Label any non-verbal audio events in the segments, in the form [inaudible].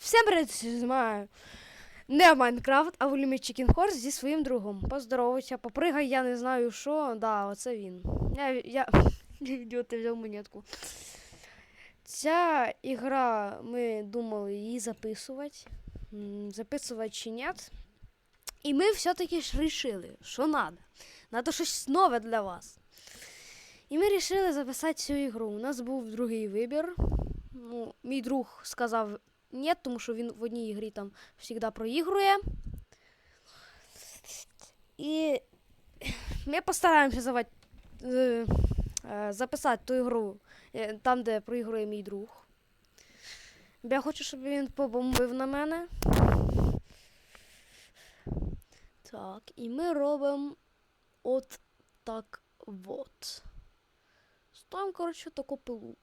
Всем привет, знімаю не Майнкрафт, а Улімі Chicken Horse зі своїм другом. Поздоровайся, попригай, я не знаю що. Да, оце він. Я, я... [laughs] Ідіот, взяв монетку. Ця ігра, ми думали її записувати. Записувати чи ні. І ми все-таки ж рішили, що надо. Надо щось нове для вас. І ми вирішили записати цю ігру. У нас був другий вибір. Ну, мій друг сказав ні, тому що він в одній ігрі там завжди проігрує. І ми постараємося завати, е, е, записати ту ігру е, там, де проігрує мій друг. Я хочу, щоб він побомбив на мене. Так, і ми робимо от так вот. Ставимо, коротше, таку пилу.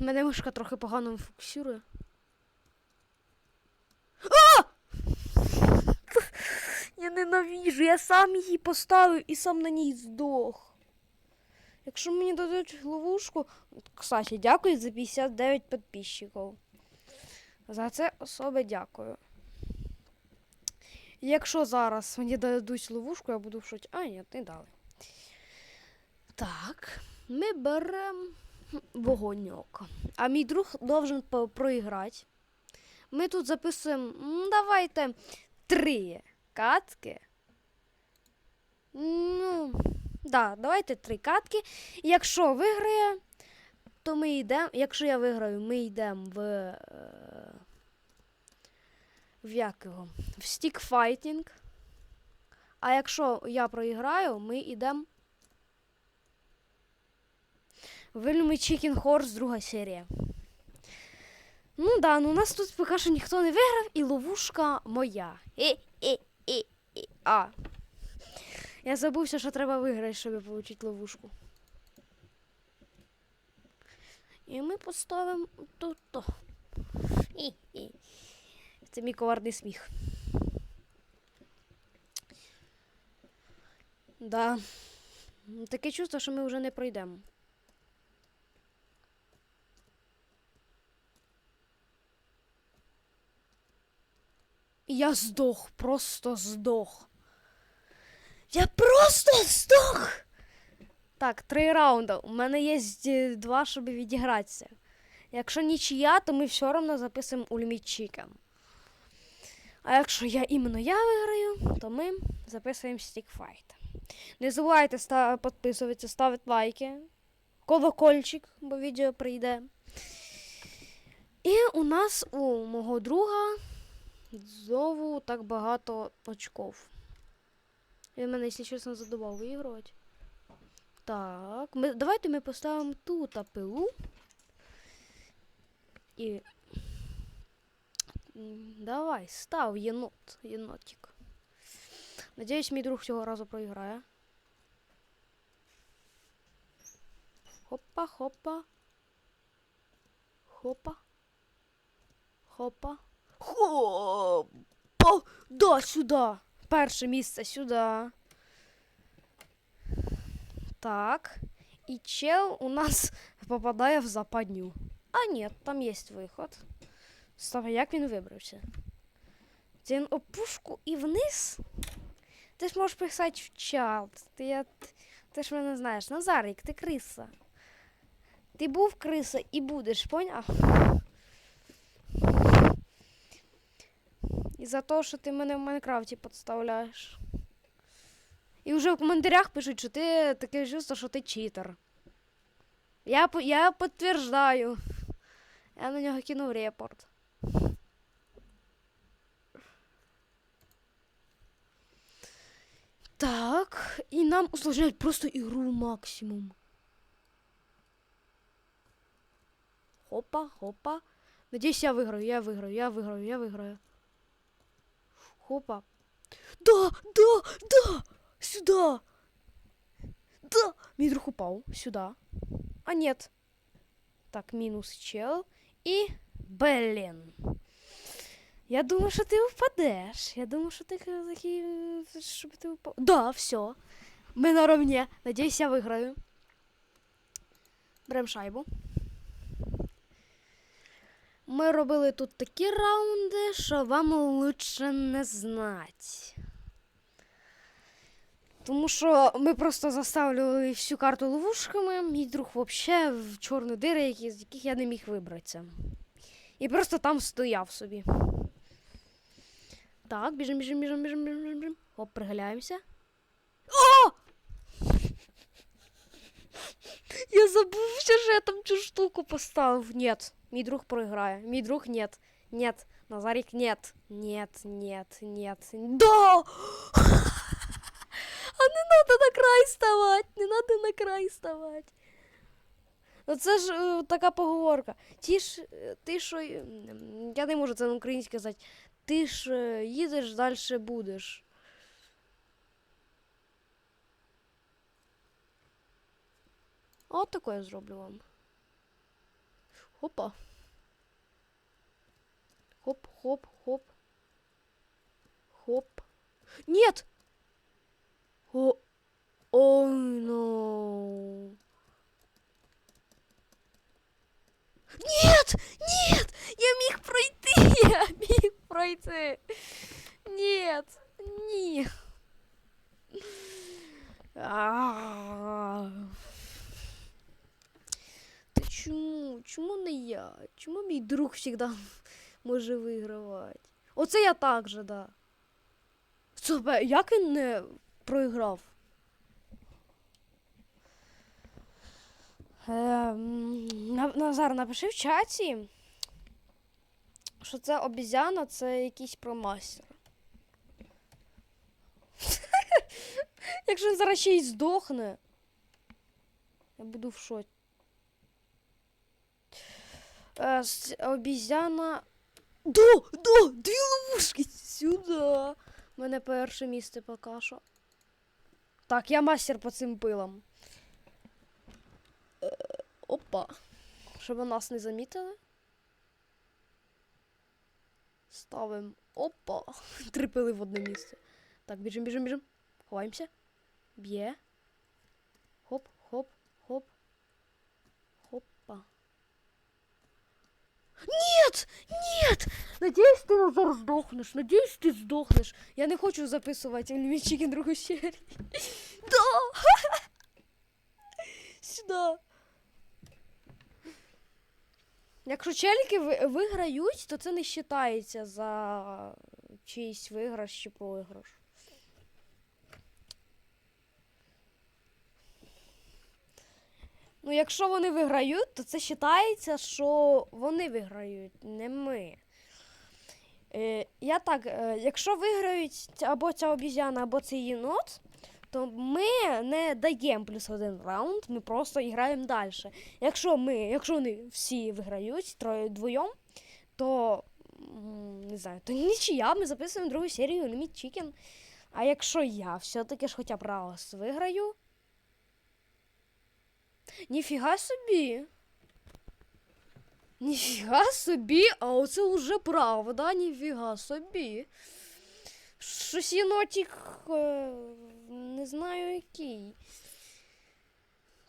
Мене мишка трохи погано фокусує. А! Я ненавіжу, я сам її поставив і сам на ній здох. Якщо мені дадуть ловушку. Кстати, дякую за 59 підписчиків. За це особи дякую. Якщо зараз мені дадуть ловушку, я буду в шоці. А, ні, не дали. Так, ми беремо вогоньок. А мій друг должен проіграти. Ми тут записуємо, давайте, три катки. Ну, да, давайте три катки. Якщо виграє, то ми йдемо. Якщо я виграю, ми йдемо в. е, В як його? В стікфайтінг. А якщо я проіграю, ми йдемо Вельми Chicken Horse, друга серія. Ну да, ну у нас тут поки що ніхто не виграв, і ловушка моя. Е, е, е, а. Я забувся, що треба виграти, щоб отримати ловушку. І ми поставимо тут. то. Це мій коварний сміх. Да. Таке чувство, що ми вже не пройдемо. І Я здох, просто здох. Я просто здох. Так, три раунди. У мене є два, щоб відігратися. Якщо нічия, то ми все одно записуємо Chicken. А якщо я іменно я виграю, то ми записуємо Fight. Не забувайте ста- підписуватися, ставити лайки, колокольчик, бо відео прийде. І у нас у мого друга знову так багато очков. Він мене, якщо чесно, задував виігрувати. Так, ми, давайте ми поставимо тут пилу. І. Давай, став єнот, єнотик. Надіюсь, мій друг цього разу проіграє. Хопа, хопа. Хопа. Хопа. Хопа! Да, сюди. Перше місце сюди. Так. І чел у нас [laughs] попадає в западню. А ні, там є виход. Стоп, як він вибрався? Він опушку і вниз? Ти ж можеш писати в чат. Ти, я, ти ж мене знаєш. Назарик, ти криса. Ти був криса і будеш, поняв? За те, що ти мене в Майнкрафті підставляєш. І вже в коментарях пишуть, що ти таке чувство, що ти читер. Я, я підтверждаю. Я на нього кинув репорт. Так, і нам усложняють просто ігру максимум. Хопа, хопа. Надіюсь, я виграю, я виграю, я виграю, я виграю. Хопа. Да, да, да! Сюда! Да! Мій друг. Сюда. А нет. Так, мінус чел. І. Блін. Я думаю, що ти впадеш. Я думаю, що ти такий. Щоб ти впав. Да, все. Ми наравне. Надіюсь, я виграю. Берем шайбу. Ми робили тут такі раунди, що вам лучше не знати. Тому що ми просто заставлювали всю карту ловушками, мій друг взагалі в чорні дири, з яких я не міг вибратися. І просто там стояв собі. Так, біжим, біжим, біжим, біжим, біжим, біжим. Оп, пригаляємося. О! Я забув, що я там цю штуку поставив. Нет, мій друг проіграє. Мій друг нет. Нет. Назарик, нет. Нет, нет, нет. Да! [laughs] А не надо на край ставати, не надо на край. Ну це ж е, така поговорка. Ті ж, е, ти що, я не можу це на українській казати. Ти ж е, їдеш, далі будеш. От таке зроблю вам. Хопа. Хоп, хоп, хоп. Хоп. Нет! О, ой, ну. Нет! Нет! Я міг пройти! [laughs] Я міг пройти! Нет! Ні. А. Чому? Чому не я? Чому мій друг завжди [laughs] може вигравати? Оце я так же, да. Стоп, як він не проіграв? Ем, На- Назар, напиши в чаті, що це обізяна, це якийсь промастер. [laughs] Якщо він зараз ще й здохне, я буду в шоці. С- обізяна. До, до, дві ловушки сюди. Мене перше місце поки що. Так, я мастер по цим пилам. Е, Опа. Щоб нас не замітили. Ставимо. Опа. [laughs] Три пили в одне місце. Так, біжим, біжим, біжим. Ховаємося. Б'є. Нет! Нет! Надеюсь, ты Назар сдохнешь. Надеюсь, ты сдохнешь. Я не хочу записувати Ельмічики другу серію. Да! Сюда. Якщо челіки виграють, то це не вважається за чийсь виграш чи проіграш. Ну, якщо вони виграють, то це вважається, що вони виграють, не ми. Е, я так, е, якщо виграють або ця обізяна, або цей єнот, то ми не даємо плюс один раунд, ми просто граємо далі. Якщо ми, якщо вони всі виграють троє двоєм, то не знаю, то нічия, ми записуємо другу серію Limit Chicken. А якщо я все-таки ж хоча б раз виграю. Ніфіга собі. Ніфіга собі, а оце вже правда, ніфіга собі. Щось єнотик, е, не знаю який.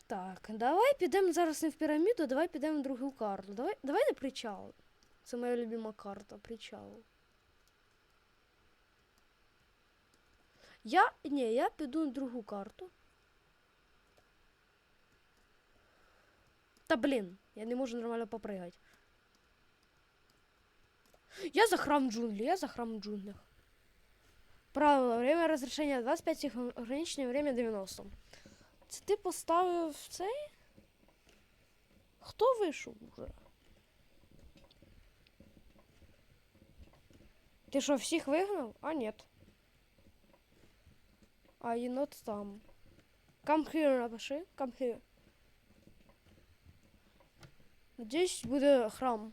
Так, давай підемо зараз не в піраміду, давай підемо в другу карту. Давай, давай на причал. Це моя любима карта, причал. Я. Ні, я піду на другу карту. Та блін, я не можу нормально попригати. Я за храм джунглей, я за храм джунглях. Правило, время разрешения 25 секунд, ограниченное время 90. Це ти поставив цей? Хто вийшов уже? Ти що, всіх вигнав? А, нет. А єнот там. Come here напиши. Come here. Надіюсь, буде храм.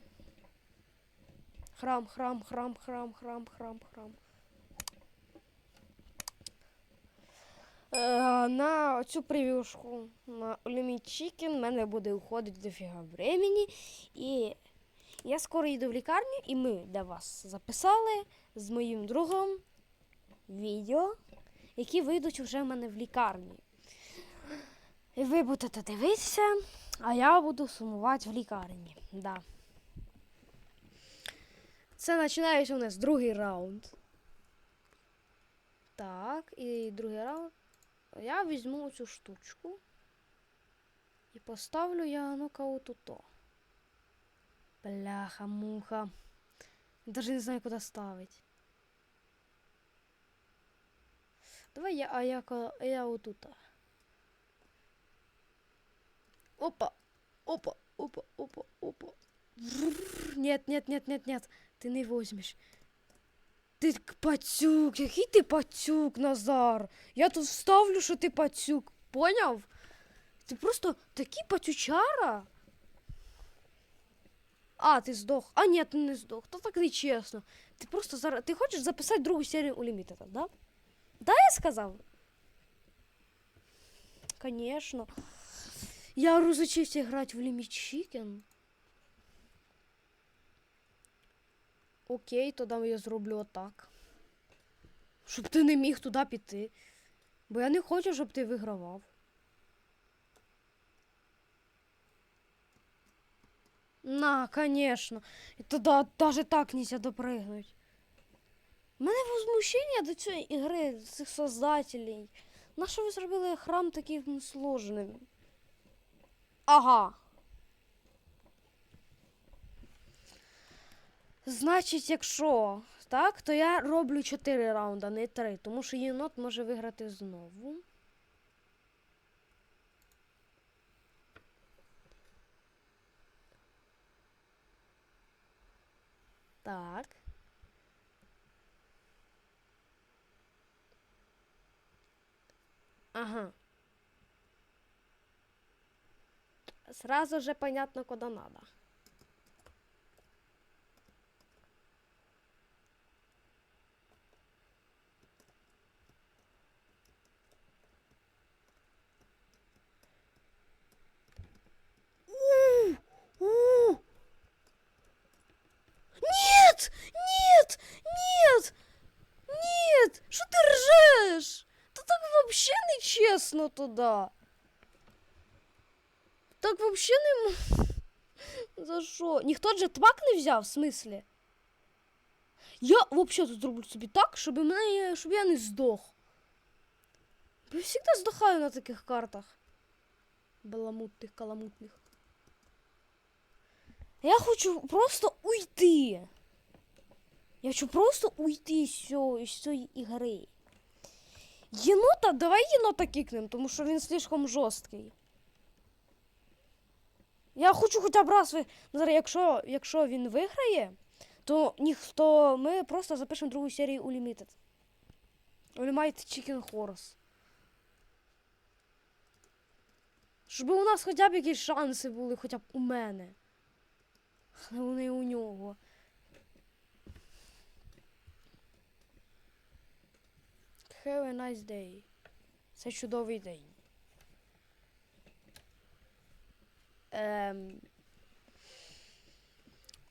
Храм, храм, храм, храм, храм, храм, храм. Е, на цю прев'юшку на Limit Chicken в мене буде уходити дофіга времени. І я скоро їду в лікарню, і ми для вас записали з моїм другом відео, які вийдуть вже в мене в лікарні. І ви будете дивитися, а я буду сумувати в лікарні. Да. Це починається у нас другий раунд. Так, і другий раунд. Я візьму цю штучку. І поставлю я ну-ка отуто. Бляха, муха. Даже не знаю, куди ставить. Давай я, а я, я отут. Опа, опа, опа, опа, опа. Нет, нет, нет, нет, нет. Ти не возьмеш. К- пацюк, який ти пацюк, Назар? Я тут вставлю, що ти пацюк. Поняв? Ти просто такий пацючара. А, ти здох. А, ні, ти не здох. То так не чесно. Ти просто зараз. Ти хочеш записати другу серію у Limited, да? Да, я сказав? Конечно. Я розучився грати в Limit Chicken. Окей, тоді я зроблю отак. Щоб ти не міг туди піти. Бо я не хочу, щоб ти вигравав. На, конечно. І туди навіть так нельзя допригнуть. У мене возмущення до цієї ігри, цих создателей. Нащо ви зробили храм таким сложним? Ага. Значить, якщо так, то я роблю 4 раунди, не 3, тому що єнот може виграти знову. Так. Ага. Сразу же понятно, куда надо. Нет! Нет! Нет! Нет! Що ти ржеш? Та так вообще не чесно. Вообще не м- [laughs] За що? Ніхто джетпак не взяв, в смислі? Я вообще тут зроблю собі так, щоб мене, щоб я не здох. Я завжди здохаю на таких картах. Баламутних, каламутних. Я хочу просто уйти. Я хочу просто уйти з цієї ігри. Єнота, давай єнота кикнем, тому що він слишком жорсткий. Я хочу хоча б раз ви. Зараз, якщо, якщо він виграє, то ніхто. Ми просто запишемо другу серію у Limited. У Limited Chicken Horse. Щоб у нас хоча б якісь шанси були, хоча б у мене. А вони у нього. Have a nice day. Це чудовий день. Ем...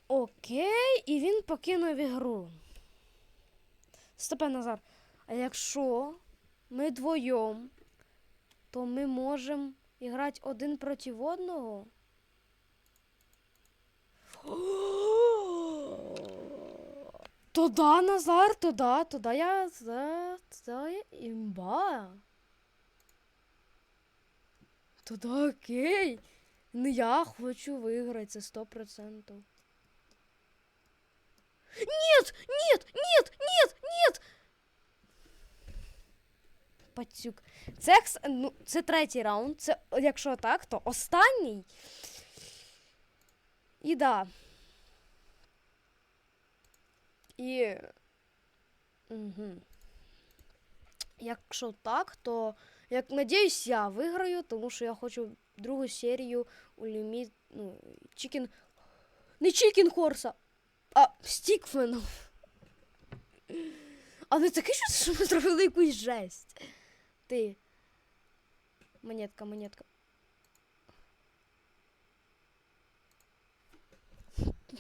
Окей, і він покинув ігру. Степан Назар. А якщо ми двоєм, то ми можемо грати один проти одного? [gasps] То да, Назар, то да, то я за за імба. То да, окей. Ну я хочу виграти, це сто процентов. Нет, нет, нет, нет, нет. Пацюк. Це, ну, це третій раунд. Це, якщо так, то останній. І да. І. Угу. Якщо так, то як надіюсь, я виграю, тому що я хочу другу серію у ліміт. Ну, Чікен. Не Чікен Хорса, а Стікфена. А таке щось, що ми зробили якусь жесть. Ти. Монетка, монетка.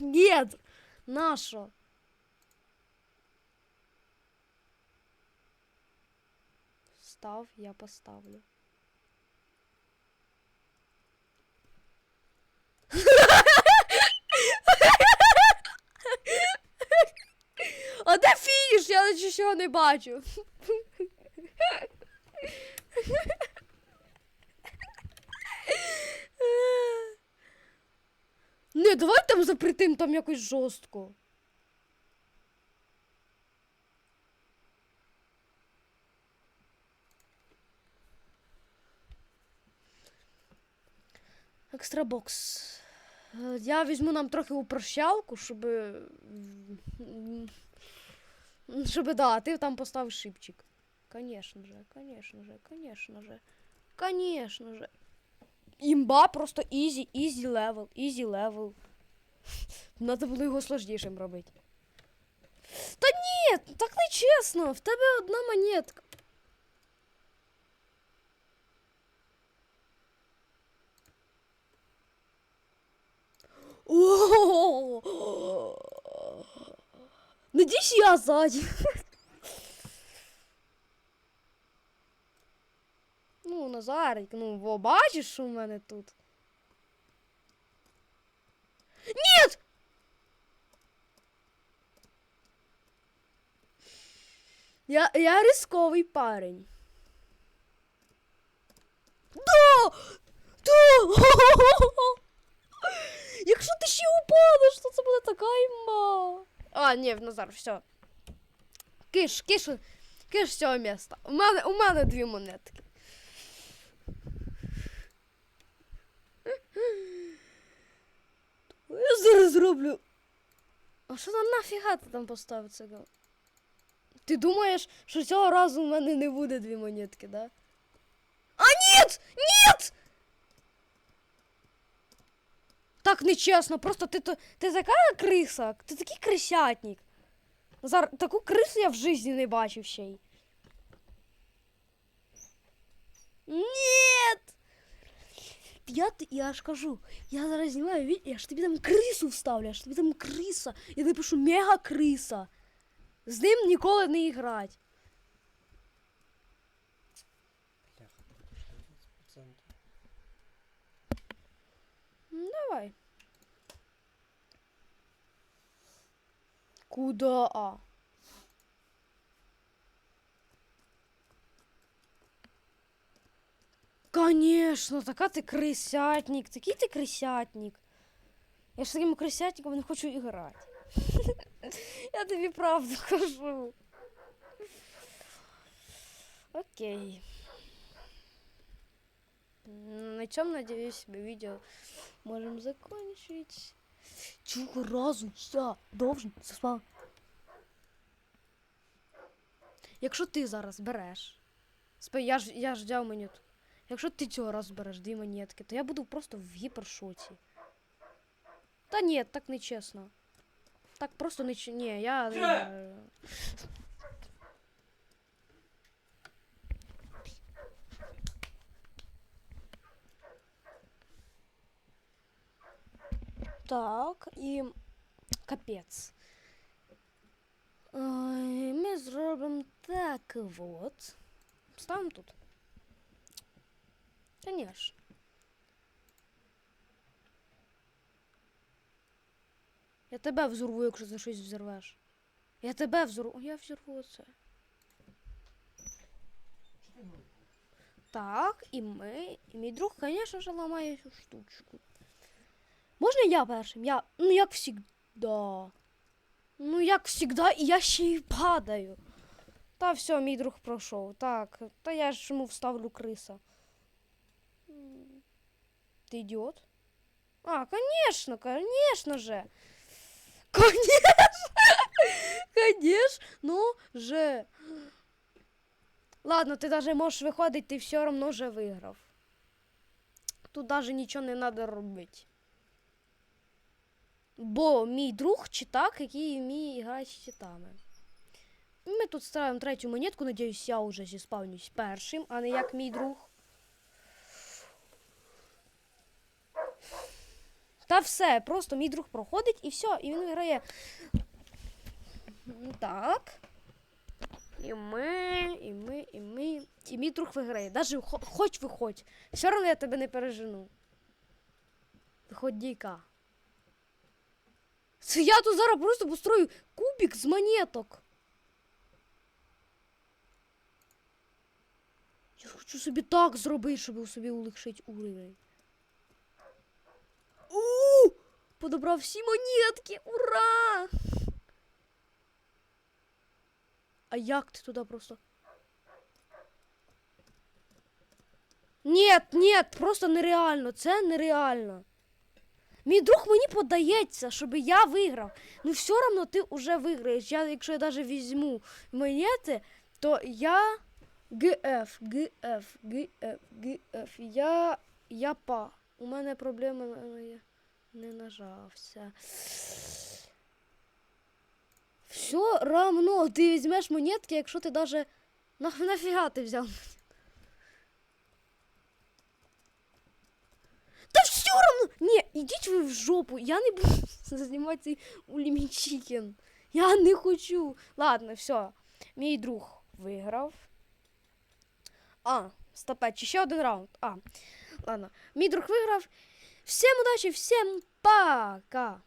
Нет! Нащо? Став, я поставлю. Нічого не бачу. Не, давай там запретим там якось жорстко. Екстрабокс. Е, Я візьму нам трохи упрощалку, щоб. Щоб, да, ти там поставиш шипчик. Конечно же, конечно же, конечно же. Конечно же. Імба просто ізі, ізі левел, ізі левел. Надо було його сложнішим робити. Та ні, так не чесно. В тебе одна монетка. О! Надіюсь, я ззаді. Ну, Назарик, ну, во, бачиш, що в мене тут? Нет! Я, я рисковий парень. Да! Да! [laughs] Якщо ти ще упадеш, то це буде така імба. А, ні, Назар, все. Киш, киш, киш з цього міста. У мене, у мене дві монетки. Я зараз зроблю. А що там нафіга ти там поставив цього? Ти думаєш, що цього разу у мене не буде дві монетки, да? А ні! Ні! Так нечесно, просто ти, то- ти така криса, ти такий крисятник. Зар, таку крису я в житті не бачив ще й. Нет! Я, я ж кажу, я зараз знімаю я ж тобі там крису вставлю, я ж тобі там криса. Я напишу мега криса. З ним ніколи не грати. Давай. Куда? А? Конечно, така ти крисятник, такий ти крисятник. Я ж таким крисятником не хочу і грати. [laughs] Я тобі правду [laughs] кажу. Окей. На цьому, надеюсь, видео можем закончить. Цього разу я должен це спав. Якщо ти зараз береш. Спи, я ж я ж взяв монету. Якщо ти цього разу береш дві монетки, то я буду просто в гіпершоці. Та ні, так не чесно. Так просто не ч- Ні, я. Так, і капець. Ой, Ми зробимо так вот. Ставимо тут. Конечно. Я тебе взорву, якщо за щось взорвеш. Я тебе взорву. Я взорву це. Так, і ми. І мій друг, звісно ж, ламає цю штучку. Можна я першим? Я. Ну, як всегда. Ну, як всегда, і я ще й падаю. Та все, мій друг пройшов. Так, та я ж йому вставлю криса. М, Ти ідіот? А, конечно, конечно же. Конечно, конечно же. Ладно, ти даже можеш виходити, ти все одно вже виграв. Тут даже нічого не треба робити. Бо мій друг читак, який вміє грати з читами. Ми тут ставимо третю монетку, надіюсь, я вже зіспавнюсь першим, а не як мій друг. Та все, просто мій друг проходить і все, і він виграє. Так. І ми, і ми, і ми. І мій друг виграє. Даже хоч виходь. Все одно я тебе не пережену. Виходь дійка. Це я тут зараз просто построю кубик з монеток. Я хочу собі так зробити, щоб собі улегшити уровень. У! Подобрав всі монетки! Ура! А як ти туди просто? Нет, нет, просто нереально. Це нереально. Мій друг мені подається, щоб я виграв. Ну все одно ти вже виграєш. Я, якщо я навіть візьму монети, то я ГФ, ГФ, ГФ, ГФ. Я. Я па. У мене проблема я не нажався. Все равно ти візьмеш монетки, якщо ти даже. Нафіга ти взяв? Равно! Ні, ідіть ви в жопу. Я не буду [laughs] знімати цей Я не хочу. Ладно, все. Мій друг виграв. А, стопе, чи ще один раунд. А, ладно. Мій друг виграв. Всім удачі, всім пока!